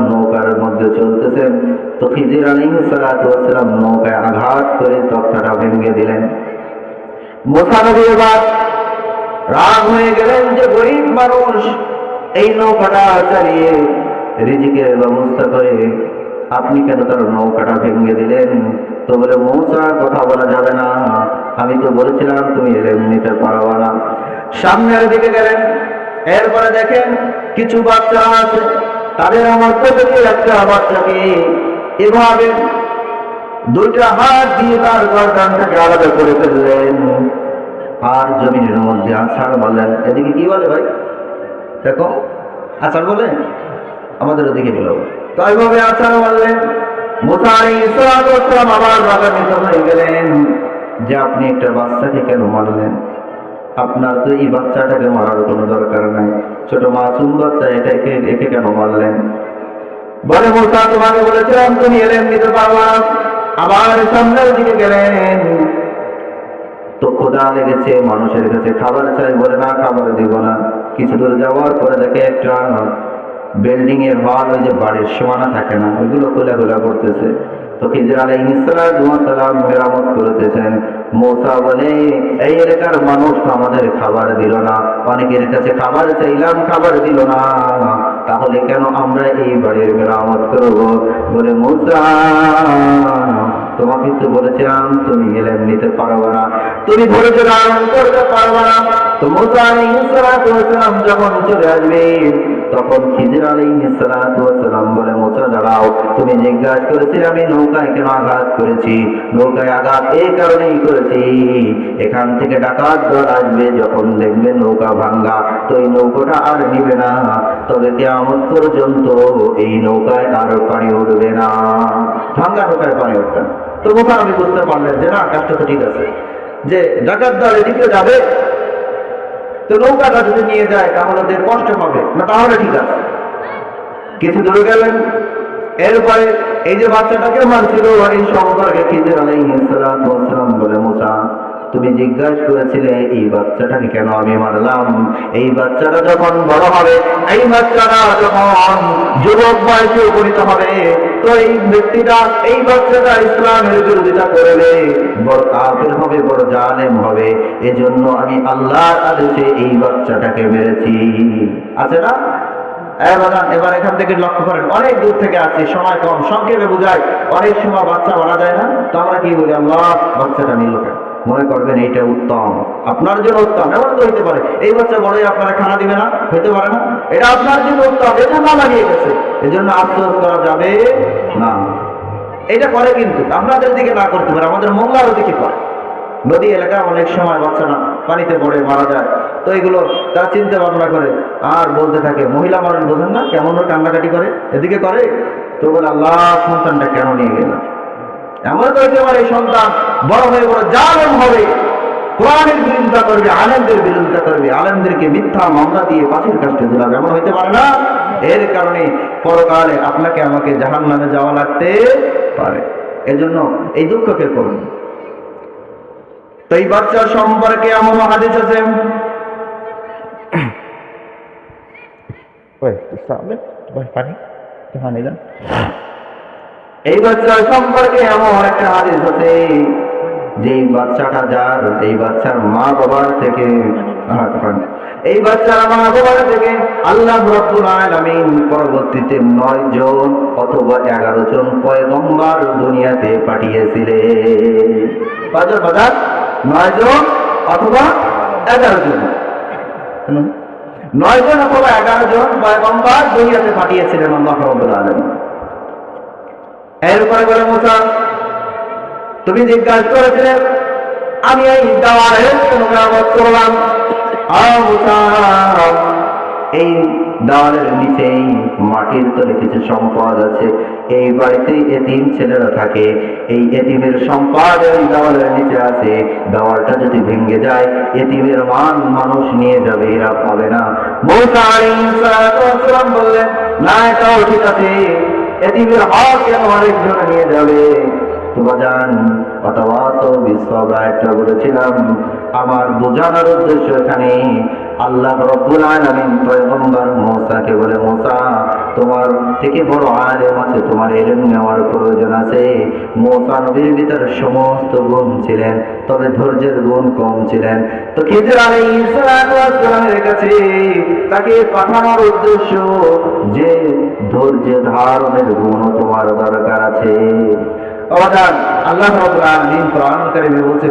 নৌকার মধ্যে চলতেছেন। তো নৌকায় আঘাত করে দিলেন। এবার রাগ হয়ে গেলেন যে গরিব মানুষ, এই নৌকাটা রিজিকের ব্যবস্থা করে আপনি কেন তার নৌকাটা ভেঙে দিলেন? তো বলে, মৌসা, কথা বলা যাবে না। আমি তো বলেছিলাম, তুমি এলেম নিতে পারবা না। সামনের দিকে গেলেন। এরপরে দেখেন কিছু বাচ্চা আছে, তাদের আমার থেকে একটা বাচ্চাকে এভাবে দুইটা হাত দিয়ে তার গর্দানটাকে আলাদা করে ফেললেন। আর জমিনের মধ্যে আছাড় বললেন এদিকে কি বলে ভাই? দেখো, আছাড় বলে? আমাদের ওদিকে বলো। তো এইভাবে আছাড় বললেন। মোসাই ইসলাম আবার রাগান্বিত হয়ে গেলেন। যে আপনি একটা বাচ্চাকে কেন মারলেন? আপনার তো এই বাচ্চাটাকে মারার কোনো দরকার নাই। ছোট মাসুম বাচ্চা, এটাকে, একে কেন মারলেন? বলে মোসা তোমাকে বলেছিলাম, তুমি এলেন নিতে পারবা আবার সামনের দিকে গেলেন। তো খোদা লেগেছে, মানুষের কাছে খাবার চাই বলে, না, খাবার দিব না। কিছু দূর যাওয়ার পরে দেখে একটা বিল্ডিং এর হল ওই যে বাড়ির সীমানা থাকে না, ওইগুলো খোলা খোলা করতেছে। তো খিজির আলাই সালাম মেরামত করতেছেন মোসা বলে, এই এলাকার মানুষ আমাদের খাবার দিল না। অনেকের কাছে খাবার চাইলাম, খাবার দিল না। তাহলে কেন আমরা এই বাড়ির মেরামত করব? বলে, মোসা, তোমাকে তো বলেছিলাম, তুমি এলেন নিতে পারবে না। তুমি বলেছিলাম করতে পারবে না। তো মোসা যখন চলে আসবে তখন খিজির আলাইহিসসালাম বলে মোসা দাঁড়াও, তুমি জিজ্ঞাসা করেছি আমি নৌকায় কেন আঘাত করেছি? নৌকায় আঘাত এই কারণেই করেছি। এখান থেকে ডাকাত দল আসবে, যখন দেখবে নৌকা ভাঙ্গা, তো এই নৌকাটা আর নিবে না। তবে কেমন পর্যন্ত এই নৌকায় আর পানি উঠবে না। ভাঙ্গা নৌকায় পানি উঠবে না। তো আমি বুঝতে পারলেন যে, না, কাজটা তো ঠিক আছে। যে, ডাকাত দল এদিকে যাবে তো নৌকাটা যদি নিয়ে যায়, তাহলে ওদের কষ্ট হবে, না তাহলে ঠিক আছে। কিছু দূরে গেলেন। এরপরে এই যে বাচ্চাটাকে মানছিল এই সম্পর্কে খিজির আলাইহিসসালাম বলে মোসা তুমি জিজ্ঞাসা করেছিলে, এই বাচ্চাটাকে কেন আমি মারলাম? এই বাচ্চাটা যখন বড় হবে, এই বাচ্চাটা যখন যুবক বয়সে উপনীত হবে, তো এই ব্যক্তিটা, এই বাচ্চাটা ইসলামের বিরোধিতা করবে। বড় কাফের হবে, বড় জালেম হবে। এজন্য আমি আল্লাহর আদেশে এই বাচ্চাটাকে মেরেছি। আছে না? এবার এবার এখান থেকে লক্ষ্য করেন, অনেক দূর থেকে আসছি, সময় কম। সংক্ষেপে বুঝায়, অনেক সময় বাচ্চা মারা যায় না। তো আমরা কি বলি, আল্লাহ, বাচ্চাটা নিল কেন? মনে করবেন এইটা উত্তম। আপনার জন্য উত্তম। এমন তো হইতে পারে। এই বাচ্চা বড়ই আপনারা খানা দিবে না? হইতে পারে না? এটা আপনার জন্য উত্তম। এটা না লাগিয়ে গেছে। এই জন্য আফসোস করা যাবে না। এটা করে কিন্তু। আপনাদের দিকে না করতে পারে। আমাদের মোংলার দিকে করে। নদী এলাকা অনেক সময় বাচ্চারা পানিতে পড়ে, মারা যায়। তো এগুলো তারা চিন্তা ভাবনা করে। আর বলতে থাকে, মহিলা মানুষ বোঝেন না, কেমন কান্নাকাটি করে? এদিকে করে? তো বলে, আল্লাহ সন্তানটা কেন নিয়ে গেলাম এমন তো হইতে পারে সন্তান, বড় হয়ে বড় জালেম হবে। কোরআনের বিরোধিতা করবে, আলেমদের বিরোধিতা করবে, আলেমদেরকে মিথ্যা মামলা দিয়ে পাশের কাছে দিলাম এমন হইতে পারে না? এর কারণে পরকালে আপনাকে আমাকে জাহান নামে যাওয়া লাগতে পারে। এজন্য এই দুঃখকে করুন। তো এই বাচ্চার সম্পর্কে এমন হাদিস আছে? দেন। এই বাচ্চার সম্পর্কে এমন একটা হাদিস আছে। যে বাচ্চাটা যার, এই বাচ্চার মা বাবার থেকে এই বাচ্চার মা বাবার থেকে আল্লাহ রাব্বুল আলামিন পরবর্তীতে নয় জন অথবা এগারো জন পয়গম্বর দুনিয়াতে পাঠিয়েছিলেন। বাজার বাজার, নয় জন অথবা এগারো জন। নয় জন অথবা এগারো জন পয়গম্বর দুনিয়াতে পাঠিয়েছিলেন আল্লাহ রাব্বুল আলামিন। এরপরে বলে তুমি জিজ্ঞাসা করেছিলে, আমি এই করলাম। এই দেওয়ালের মাটির কিছু সম্পদ আছে। এই বাড়িতে এতিম ছেলেরা থাকে, এই এতিমের সম্পদ ওই দেওয়ালের নিচে আছে। দেওয়ালটা যদি ভেঙে যায়, এতিমের মান মানুষ নিয়ে যাবে, এরা পাবে না। বললেন, না, এটাও ঠিক আছে। আরেকজন নিয়ে যাবে। অথবা তো আমার বোঝানোর উদ্দেশ্য এখানে আল্লাহ রব্বুল আলামিন পয়গম্বর মুসাকে বলে, মুসা, তোমার থেকে বড় আলেম আছে, তোমার এলেম নেওয়ার প্রয়োজন আছে। মুসা নবীর ভিতরে সমস্ত গুণ ছিলেন, তবে ধৈর্যের গুণ কম ছিলেন। তো খিজির আলাইহিস কাছে তাকে পাঠানোর উদ্দেশ্য, যে ধৈর্য ধারণের গুণ তোমার দরকার আছে। অবাদান আল্লাহ রাব্বুল আলামিন কারিমে বলছে